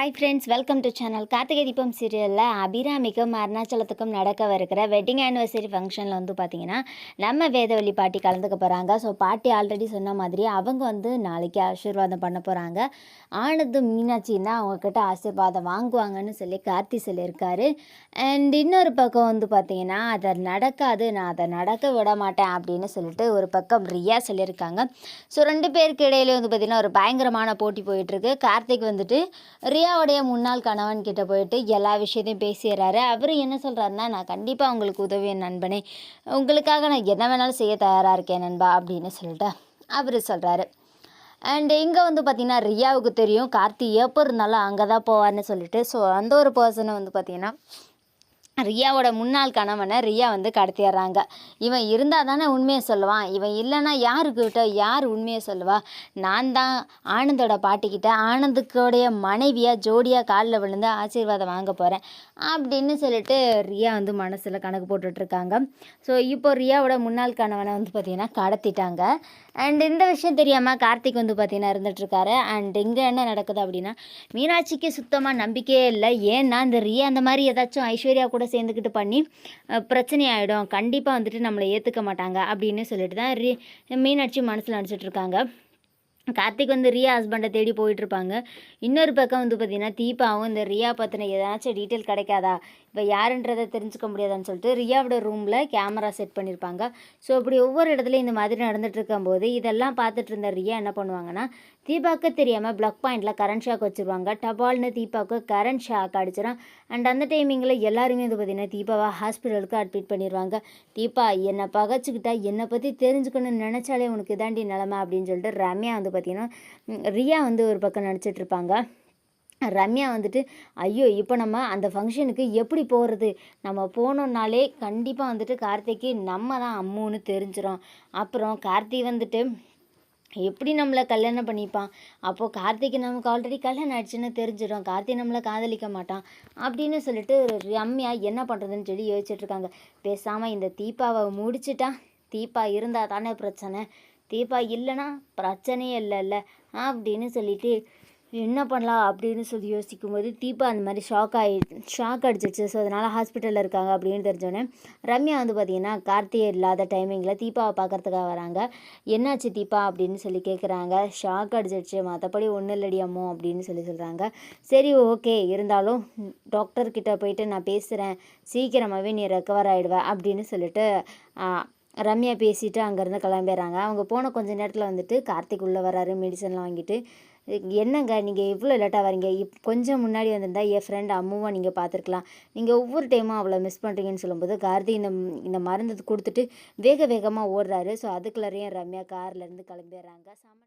Hi friends welcome to channel Karthigai Deepam சீரியலில் அபிராமிக்கும் அருணாச்சலத்துக்கும் நடக்கவிருக்கிற wedding anniversary ஃபங்க்ஷனில் வந்து பார்த்தீங்கன்னா நம்ம வேதவள்ளி பாட்டி கலந்துக்க போகிறாங்க ஸோ பாட்டி ஆல்ரெடி சொன்ன மாதிரி அவங்க வந்து நாளைக்கு ஆசீர்வாதம் பண்ண போகிறாங்க ஆனது மீனாட்சின்னா அவங்கக்கிட்ட ஆசீர்வாதம் வாங்குவாங்கன்னு சொல்லி கார்த்தி சொல்லியிருக்காரு. அண்ட் இன்னொரு பக்கம் வந்து பார்த்தீங்கன்னா அதை நடக்காது நான் அதை நடக்க விட மாட்டேன் அப்படின்னு சொல்லிட்டு ஒரு பக்கம் ரியா சொல்லியிருக்காங்க. ஸோ ரெண்டு பேருக்கு இடையிலே வந்து பார்த்திங்கன்னா ஒரு பயங்கரமான போட்டி போயிட்டுருக்கு கார்த்திக் வந்துட்டு ரியா ஜெயாவுடைய முன்னாள் கணவன் கிட்ட போயிட்டு எல்லா விஷயத்தையும் பேசிடுறாரு. அவர் என்ன சொல்கிறாருன்னா நான் கண்டிப்பாக உங்களுக்கு உதவியேன் நண்பனே. உங்களுக்காக நான் என்ன வேணாலும் செய்ய தயாராக இருக்கேன் நண்பா அப்படின்னு சொல்லிட்டு அவர் சொல்கிறாரு அண்ட் இங்கே வந்து பார்த்திங்கன்னா ரியாவுக்கு தெரியும் கார்த்தி எப்போ இருந்தாலும் அங்கே தான் போவார்னு சொல்லிட்டு. ஸோ அந்த ஒரு பர்சனை வந்து பார்த்திங்கன்னா ரியாவோட முன்னாள் கணவனை ரியா வந்து கடத்திடுறாங்க. இவன் இருந்தால் தானே உண்மையை சொல்லுவான். இவன் இல்லைன்னா யாருக்கிட்ட யார் உண்மையை சொல்லுவா? நான் தான் ஆனந்தோட பாட்டிக்கிட்ட ஆனந்துக்கோடைய மனைவியாக ஜோடியாக காலில் விழுந்து ஆசீர்வாதம் வாங்க போகிறேன் அப்படின்னு சொல்லிட்டு ரியா வந்து மனசில் கணக்கு போட்டுட்ருக்காங்க. ஸோ இப்போ ரியாவோட முன்னாள் கணவனை வந்து பார்த்திங்கன்னா கடத்திட்டாங்க. அண்ட் இந்த விஷயம் தெரியாமல் கார்த்திக் வந்து பார்த்திங்கன்னா இருந்துகிட்ருக்காரு அண்ட் இங்கே என்ன நடக்குது அப்படின்னா மீனாட்சிக்கு சுத்தமாக நம்பிக்கையே இல்லை. ஏன்னா இந்த ரியா அந்த மாதிரி ஏதாச்சும் ஐஸ்வர்யா கூட சேர்ந்துக்கிட்டு பண்ணி பிரச்சனையாயிடும். பிரச்சனை கண்டிப்பாக வந்துட்டு நம்மளை ஏற்றுக்க மாட்டாங்க அப்படின்னு சொல்லிட்டு தான் மீனாட்சி மனசில் நினச்சிட்ருக்காங்க கார்த்திக் வந்து ரியா ஹஸ்பண்டை தேடி போயிட்டு இருப்பாங்க இன்னொரு பக்கம் வந்து பார்த்தீங்கன்னா தீபாவும் இந்த ரியா பற்றின ஏதாச்சும் டீட்டெயில் கிடைக்காதா? இப்போ யாருன்றதை தெரிஞ்சுக்க முடியாதான்னு சொல்லிட்டு ரியாவோட ரூமில் கேமரா செட் பண்ணியிருப்பாங்க ஸோ அப்படி ஒவ்வொரு இடத்துலையும் இந்த மாதிரி நடந்துட்டு இருக்கும்போது இதெல்லாம் பார்த்துட்டு இருந்த ரியா என்ன பண்ணுவாங்கன்னா தீபாவுக்கு தெரியாமல் பிளக் பாயிண்டில் கரண்ட் ஷாக் வச்சுருவாங்க. டபால்னு தீபாவுக்கு கரண்ட் ஷாக் அடிச்சிடும் அண்ட் அந்த டைமிங்கில் எல்லாருமே வந்து பார்த்திங்கன்னா தீபாவை ஹாஸ்பிட்டலுக்கு அட்மிட் பண்ணிடுவாங்க தீபா என்னை பகச்சிக்கிட்டா என்னை பற்றி தெரிஞ்சுக்கணும்னு நினச்சாலே உனக்கு இதாண்டி நிலமை அப்படின்னு சொல்லிட்டு ரம்யா வந்து பார்த்திங்கன்னா ரியா வந்து ஒரு பக்கம் நடிச்சிட்ருப்பாங்க. ரம்யா வந்துட்டு ஐயோ இப்போ நம்ம அந்த ஃபங்க்ஷனுக்கு எப்படி போகிறது நம்ம போனோம்னாலே கண்டிப்பாக வந்துட்டு கார்த்திக்கு நம்ம தான் அம்முன்னு தெரிஞ்சிடும் அப்புறம் கார்த்தி வந்துட்டு எப்படி நம்மளை கல்யாணம் பண்ணிப்பான்? அப்போது கார்த்திக்கு நமக்கு ஆல்ரெடி கல்யாணம் ஆயிடுச்சுன்னு தெரிஞ்சிடும் கார்த்தி நம்மளை காதலிக்க மாட்டான். அப்படின்னு சொல்லிட்டு ரம்யா என்ன பண்ணுறதுன்னு சொல்லி யோசிச்சுட்ருக்காங்க. பேசாமல் இந்த தீபாவை முடிச்சுட்டா தீபா இருந்தால் தானே பிரச்சனை. தீபா இல்லைன்னா பிரச்சனையே இல்லைல்ல அப்படின்னு சொல்லிட்டு என்ன பண்ணலாம்? அப்படின்னு சொல்லி யோசிக்கும்போது தீபா அந்த மாதிரி ஷாக் ஆகி ஷாக் அடிச்சிச்சு ஸோ அதனால் ஹாஸ்பிட்டலில் இருக்காங்க அப்படின்னு தெரிஞ்சோடனே ரம்யா வந்து பார்த்திங்கன்னா கார்த்திகை இல்லாத டைமிங்கில் தீபாவை பார்க்கறதுக்காக வராங்க. என்னாச்சு தீபா? அப்படின்னு சொல்லி கேட்குறாங்க ஷாக் அடிச்சிடுச்சு மற்றபடி ஒன்றும் இல்லடி அம்மோ அப்படின்னு சொல்லி சொல்கிறாங்க சரி ஓகே இருந்தாலும் டாக்டர்கிட்ட போயிட்டு நான் பேசுகிறேன் சீக்கிரமாகவே நீ ரெக்கவர் ஆகிடுவேன் அப்படின்னு சொல்லிட்டு ரம்யா பேசிவிட்டு அங்கேருந்து கிளம்பிடுறாங்க. அவங்க போன கொஞ்ச நேரத்தில் வந்துட்டு கார்த்திக் உள்ளே வராரு மெடிசன்லாம் வாங்கிட்டு. என்னங்க நீங்கள் இவ்வளோ லேட்டாக வரீங்க இப் கொஞ்சம் முன்னாடி வந்திருந்தா என் ஃப்ரெண்ட் அம்முவை நீங்கள் பார்த்துருக்கலாம். நீங்கள் ஒவ்வொரு டைமும் அவளை மிஸ் பண்ணுறீங்கன்னு சொல்லும்போது கார்த்தி இந்த இந்த மருந்து கொடுத்துட்டு வேக வேகமாக ஓடுறாரு. ஸோ அதுக்குள்ளாரையும் ரம்யா கார்லேருந்து கிளம்பிடுறாங்க. செம